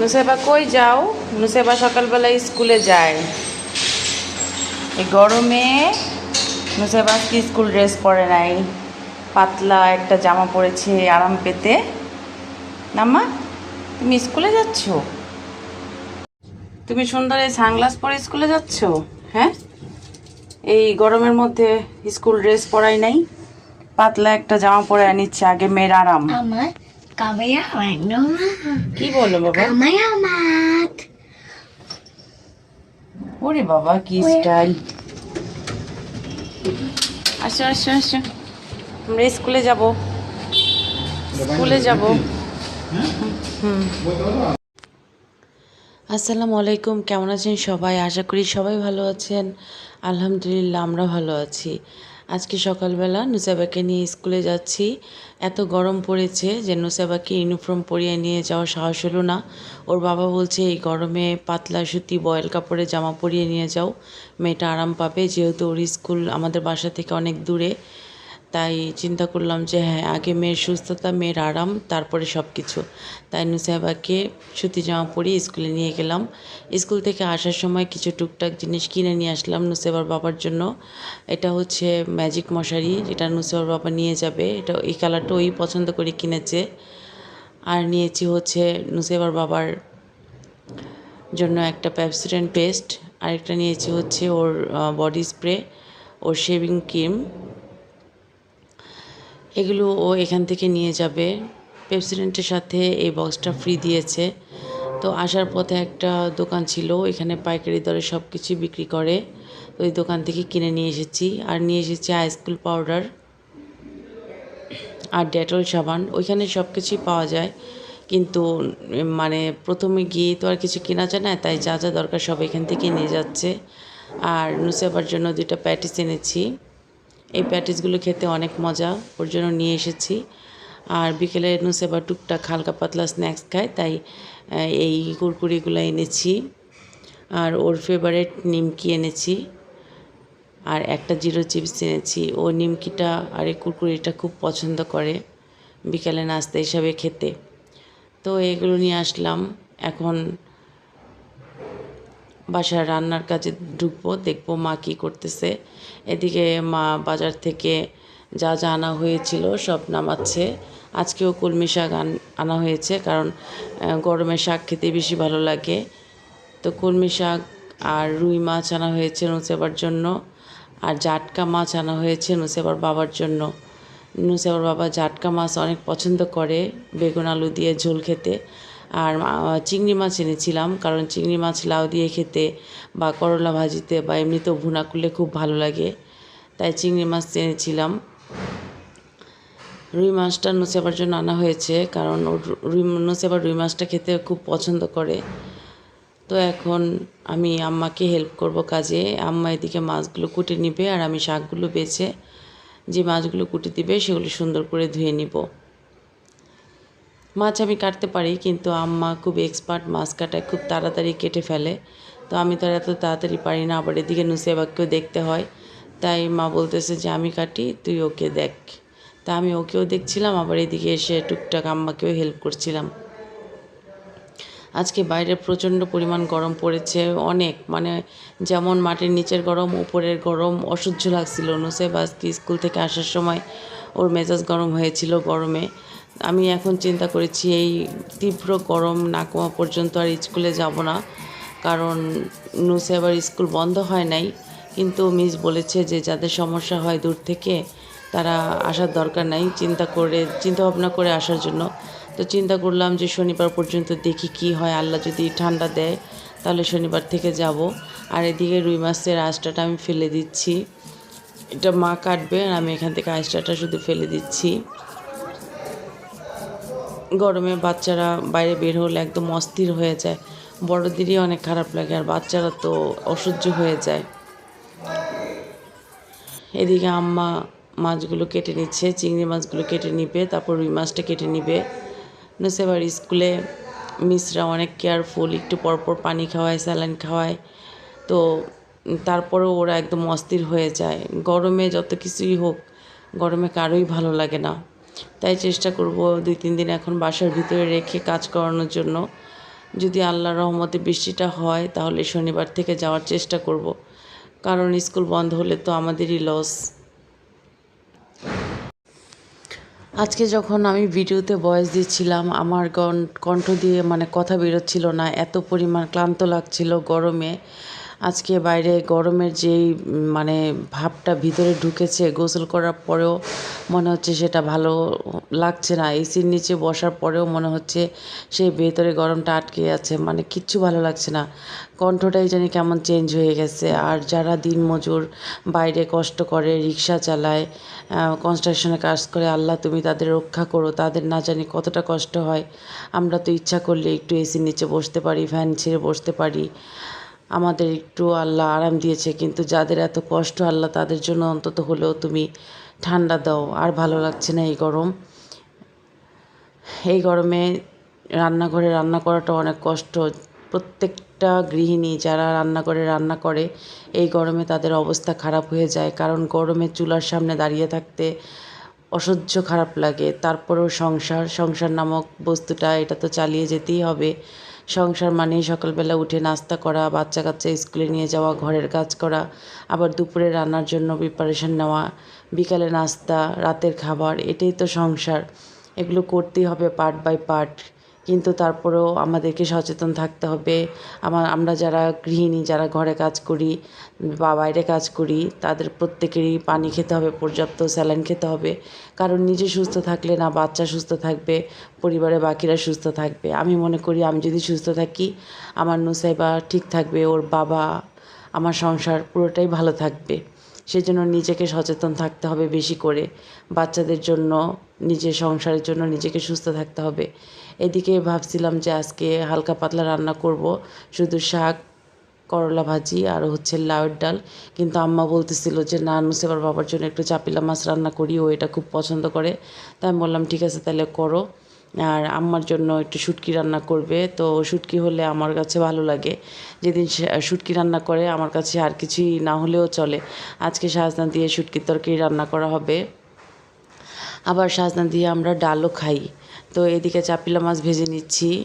নুসেবা কই যাও? নুসেবা সকালবেলায় স্কুলে যায়। এই গরমে নুসেবা কি স্কুল ড্রেস পরে নাই। পাতলা একটা জামা পরেছে আরাম পেতে। নাম্মা, তুমি স্কুলে যাচ্ছ? তুমি সুন্দর এই সানগ্লাস পরে স্কুলে যাচ্ছ? হ্যাঁ? এই গরমের মধ্যে স্কুল ড্রেস পরাই নাই। পাতলা একটা জামা পরে নিচ্ছে আগে মেয়ের আরাম। আমার বানো কি বলো বাবা? ওরে বাবা কি স্টাইল। আসো আসো আসো। আমরা স্কুলে যাব। স্কুলে যাব। আসসালামু আলাইকুম কেমন আছেন সবাই? আশা করি সবাই ভালো আছেন। আলহামদুলিল্লাহ আমরা ভালো আছি। আজকে সকালবেলা নুসাবাকে নিয়ে স্কুলে যাচ্ছি। এত গরম পড়েছে যে নুসাবাকে ইউনিফর্ম পরিয়ে নিয়ে যাওয়া সাহস হলো না। ওর বাবা বলছে, এই গরমে পাতলা সুতি, বয়েল কাপড়ে জামা পরিয়ে নিয়ে যাও। মেয়েটা আরাম পাবে, যেহেতু ওর স্কুল আমাদের বাসা থেকে অনেক দূরে। তাই চিন্তা করলাম যে হ্যাঁ আগে মেয়ের সুস্থতা, মেয়ের আরাম, তারপরে সব কিছু তাই নুসাইবাকে সুতি জামা পরিয়ে স্কুলে নিয়ে গেলাম। স্কুল থেকে আসার সময় কিছু টুকটাক জিনিস কিনে নিয়ে আসলাম নুসেবার বাবার জন্য। এটা হচ্ছে ম্যাজিক মশারি, যেটা নুসেবার বাবা নিয়ে যাবে। এটা এই কালারটা ওই পছন্দ করে কিনেছে। আর নিয়েছি হচ্ছে নুসেবার বাবার জন্য একটা প্যাপসিডেন্ট পেস্ট আরেকটা নিয়েছি হচ্ছে ওর বডি স্প্রে ওর শেভিং ক্রিম এগুলো ও এখান থেকে নিয়ে যাবে। পেপসিডেন্টের সাথে এই বক্সটা ফ্রি দিয়েছে। তো আসার পথে একটা দোকান ছিল এখানে পাইকারি দরে সব কিছু বিক্রি করে। তো ওই দোকান থেকে কিনে নিয়ে এসেছি। আর নিয়ে এসেছি আইসকুল পাউডার আর ডেটল সাবান। ওইখানে সব কিছুই পাওয়া যায়। কিন্তু মানে প্রথমে গিয়ে তো আর কিছু কেনা যায় না, তাই যা যা দরকার সব এখান থেকে নিয়ে যাচ্ছে। আর নুসেবার জন্য দুইটা প্যাটিস এনেছি। এই প্যাটিসগুলো খেতে অনেক মজা, ওর জন্য নিয়ে এসেছি। আর বিকেলে নুসেবা টুকটাক হালকা পাতলা স্ন্যাক্স খায়, তাই এই কুরকুরিগুলো এনেছি। আর ওর ফেভারেট নিমকি এনেছি। আর একটা জিরো চিপস এনেছি। ও নিমকিটা আর এই কুরকুরিটা খুব পছন্দ করে বিকেলে নাস্তা হিসাবে খেতে। তো এগুলো নিয়ে আসলাম। এখন বাসার রান্নার কাজে ঢুকবো, দেখব মা কী করতেছে। এদিকে মা বাজার থেকে যা যা আনা হয়েছিল সব নামাচ্ছে। আজকেও কলমি শাক আন- আনা হয়েছে কারণ গরমে শাক খেতে বেশি ভালো লাগে। তো কলমি শাক আর রুই মাছ আনা হয়েছে নুসেবার জন্য, আর জাটকা মাছ আনা হয়েছে নুসেবার বাবার জন্য। নুসেবার বাবা জাটকা মাছ অনেক পছন্দ করে, বেগুন, আলু দিয়ে ঝোল খেতে। আর চিংড়ি মাছ এনেছিলাম। কারণ চিংড়ি মাছ লাউ দিয়ে খেতে বা করলা ভাজিতে বা এমনিতেও ভুনা করলে খুব ভালো লাগে। তাই চিংড়ি মাছ এনেছিলাম। রুই মাছটা নুসেবার জন্য আনা হয়েছে, কারণ রুই নুসেবার রুই মাছটা খেতে খুব পছন্দ করে। তো এখন আমি আম্মাকে হেল্প করব কাজে। আম্মা এদিকে মাছগুলো কুটে নিবে আর আমি শাকগুলো বেছে যে মাছগুলো কুটে দিবে সেগুলো সুন্দর করে ধুয়ে নিব। মাছ আমি কাটতে পারি, কিন্তু আম্মা খুব এক্সপার্ট মাছ কাটায় খুব তাড়াতাড়ি কেটে ফেলে। তো আমি তো এত তাড়াতাড়ি পারি না, আবার এদিকে নুসেবাকেও দেখতে হয়। তাই মা বলতেছে যে, আমি কাটি, তুই ওকে দেখ। তা আমি ওকেও দেখছিলাম, আবার এদিকে এসে টুকটাক আম্মাকেও হেল্প করছিলাম। আজকে বাইরে প্রচণ্ড পরিমাণ গরম পড়েছে, অনেক। মানে যেমন মাটির নিচের গরম, উপরের গরম, অসহ্য লাগছিল। নুসেব আজকে স্কুল থেকে আসার সময় ওর মেজাজ গরম হয়েছিল গরমে। আমি এখন চিন্তা করেছি এই তীব্র গরম না কমা পর্যন্ত আর স্কুলে যাব না। কারণ নুসেবার স্কুল বন্ধ হয় নাই। কিন্তু মিস বলেছে যে যাদের সমস্যা হয় দূর থেকে তারা আসার দরকার নাই। চিন্তা করে চিন্তা ভাবনা করে আসার জন্য। তো চিন্তা করলাম যে শনিবার পর্যন্ত দেখি কি হয়। আল্লাহ যদি ঠান্ডা দেয় তাহলে শনিবার থেকে যাব। আর এদিকে রুই মাছের আঁচটাটা আমি ফেলে দিচ্ছি। এটা মা কাটবে আর আমি এখান থেকে আঁচটাটা শুধু ফেলে দিচ্ছি। গরমে বাচ্চারা বাইরে বের হলে একদম অস্থির হয়ে যায়। বড়দেরই অনেক খারাপ লাগে আর বাচ্চারা তো অসহ্য হয়ে যায়। এদিকে আম্মা মাছগুলো কেটে নিচ্ছে, চিংড়ি মাছগুলো কেটে নিবে, তারপর রুই মাছটা কেটে নিবে। নুসেবার স্কুলে মিসরা অনেক কেয়ারফুল একটু পরপর পানি খাওয়ায়, স্যালাইন খাওয়ায়। তো তারপরেও ওরা একদম অস্থির হয়ে যায়। গরমে যত কিছুই হোক, গরমে কারোই ভালো লাগে না। তাই চেষ্টা করব দুই, তিন দিন এখন বাসার ভিতরে রেখে কাজ করানোর জন্য। যদি আল্লাহর রহমতে বৃষ্টিটা হয়, তাহলে শনিবার থেকে যাওয়ার চেষ্টা করব। কারণ স্কুল বন্ধ হলে তো আমাদেরই লস আজকে যখন আমি ভিডিওতে ভয়েস দিচ্ছিলাম, আমার কণ্ঠ দিয়ে মানে কথা বেরোচ্ছিল না। এত পরিমাণ ক্লান্ত লাগছিল গরমে। আজকে বাইরে গরমের যেই মানে ভাবটা ভিতরে ঢুকেছে গোসল করার পরেও মনে হচ্ছে সেটা ভালো লাগছে না। এসির নিচে বসার পরেও মনে হচ্ছে সেই ভেতরে গরমটা আটকে আছে। মানে কিচ্ছু ভালো লাগছে না। কণ্ঠটাই জানি কেমন চেঞ্জ হয়ে গেছে। আর যারা দিনমজুর বাইরে কষ্ট করে, রিক্সা চালায় কনস্ট্রাকশনে কাজ করে, আল্লাহ তুমি তাদের রক্ষা করো, তাদের না জানি কতটা কষ্ট হয়। আমরা তো ইচ্ছা করলে একটু এসির নিচে বসতে পারি ফ্যান ছেড়ে বসতে পারি। আমাদের একটু আল্লাহ আরাম দিয়েছে, কিন্তু যাদের এত কষ্ট আল্লাহ তাদের জন্য অন্তত হলেও তুমি ঠান্ডা দাও, আর ভালো লাগছে না এই গরম। এই গরমে রান্নাঘরে রান্না করাটা অনেক কষ্ট। প্রত্যেকটা গৃহিণী যারা রান্নাঘরে রান্না করে, এই গরমে তাদের অবস্থা খারাপ হয়ে যায়, কারণ গরমে চুলার সামনে দাঁড়িয়ে থাকতে অসহ্য খারাপ লাগে। তারপরেও সংসার সংসার নামক বস্তুটা, এটা তো চালিয়ে যেতেই হবে। সংসার মানেই সকালবেলা উঠে নাস্তা করা বাচ্চা কাচ্চা স্কুলে নিয়ে যাওয়া, ঘরের কাজ করা, আবার দুপুরে রান্নার জন্য প্রিপারেশন নেওয়া, বিকালে নাস্তা, রাতের খাবার, এটাই তো সংসার। এগুলো করতেই হবে পার্ট বাই পার্ট কিন্তু তারপরেও আমাদেরকে সচেতন থাকতে হবে। আমার আমরা যারা গৃহিণী, যারা ঘরে কাজ করি বা বাইরে কাজ করি, তাদের প্রত্যেকেরই পানি খেতে হবে, পর্যাপ্ত স্যালাইন খেতে হবে। কারণ নিজে সুস্থ থাকলে না, বাচ্চা সুস্থ থাকবে পরিবারে বাকিরা সুস্থ থাকবে। আমি মনে করি, আমি যদি সুস্থ থাকি, আমার নুসাইবা ঠিক থাকবে, ওর বাবা, আমার সংসার পুরোটাই ভালো থাকবে। সেজন্য নিজেকে সচেতন থাকতে হবে বেশি করে। বাচ্চাদের জন্য, নিজের সংসারের জন্য নিজেকে সুস্থ থাকতে হবে। এদিকে ভাবছিলাম যে আজকে হালকা পাতলা রান্না করব, শুধু শাক, করলা ভাজি আর হচ্ছে লাউয়ের ডাল। কিন্তু আম্মা বলতেছিল যে, না নুসেবার বাবার জন্য একটু চাপিলা মাছ রান্না করি, ও এটা খুব পছন্দ করে। তাই বললাম, ঠিক আছে, তাহলে করো। আর আম্মার জন্য একটু শুটকি রান্না করবে। তো শুটকি হলে আমার কাছে ভালো লাগে। যেদিন শুটকি রান্না করে, আমার কাছে আর কিছুই না হলেও চলে। আজকে সাজনা দিয়ে শুটকির তরকারি রান্না করা হবে। আবার সাজনা দিয়ে আমরা ডালও খাই। তো এদিকে চাপিলা মাছ ভেজে নিচ্ছি।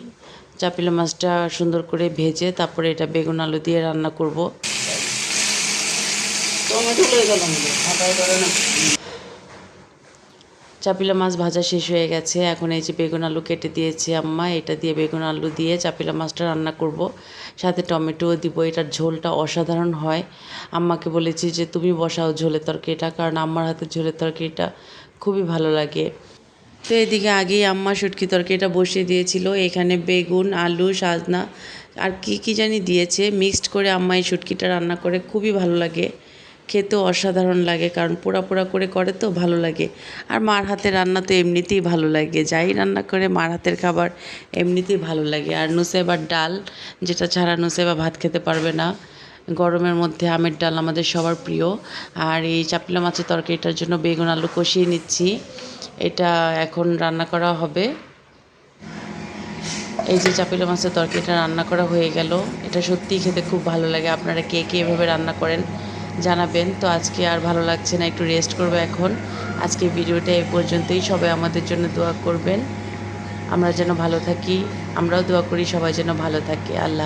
চাপিলা মাছটা সুন্দর করে ভেজে তারপরে এটা বেগুন আলু দিয়ে রান্না করব। চাপিলা মাছ ভাজা শেষ হয়ে গেছে। এখন এই যে বেগুন আলু কেটে দিয়েছে আম্মা, এটা দিয়ে বেগুন আলু দিয়ে চাপিলা মাছটা রান্না করব। সাথে টমেটোও দিব, এটার ঝোলটা অসাধারণ হয়। আম্মাকে বলেছি যে, তুমি বসাও ঝোলের তরকারিটা, কারণ আম্মার হাতের ঝোলের তরকারিটা খুবই ভালো লাগে। তো এদিকে আগেই আম্মা শুটকি তরকারিটা বসিয়ে দিয়েছিল। এখানে বেগুন, আলু, সাজনা, আর কি কি জানি দিয়েছে। মিক্সড করে আম্মা এই শুটকিটা রান্না করে, খুবই ভালো লাগে। খেতেও অসাধারণ লাগে, কারণ পোড়া পোড়া করে করে তো ভালো লাগে। আর মার হাতের রান্না তো এমনিতেই ভালো লাগে, যাই রান্না করে মার হাতের খাবার এমনিতেই ভালো লাগে। আর নুসেবার ডাল, যেটা ছাড়া নুসেবা ভাত খেতে পারবে না। গরমের মধ্যে আমের ডাল আমাদের সবার প্রিয়। আর এই চাপলা মাছের তরকারিটার জন্য বেগুন আলু কষিয়ে নিচ্ছি। এটা এখন রান্না করা হবে। এই যে চাপিলা মাছের তরকারিটা রান্না করা হয়ে গেল, এটা সত্যিই খেতে খুব ভালো লাগে। আপনারা কে কে এভাবে রান্না করেন জানাবেন। তো আজকে আর ভালো লাগছে না, একটু রেস্ট করব এখন। আজকে ভিডিওটা এ পর্যন্তই। সবাই আমাদের জন্য দোয়া করবেন। আমরা যেন ভালো থাকি। আমরাও দোয়া করি সবাই যেন ভালো থাকে। আল্লাহ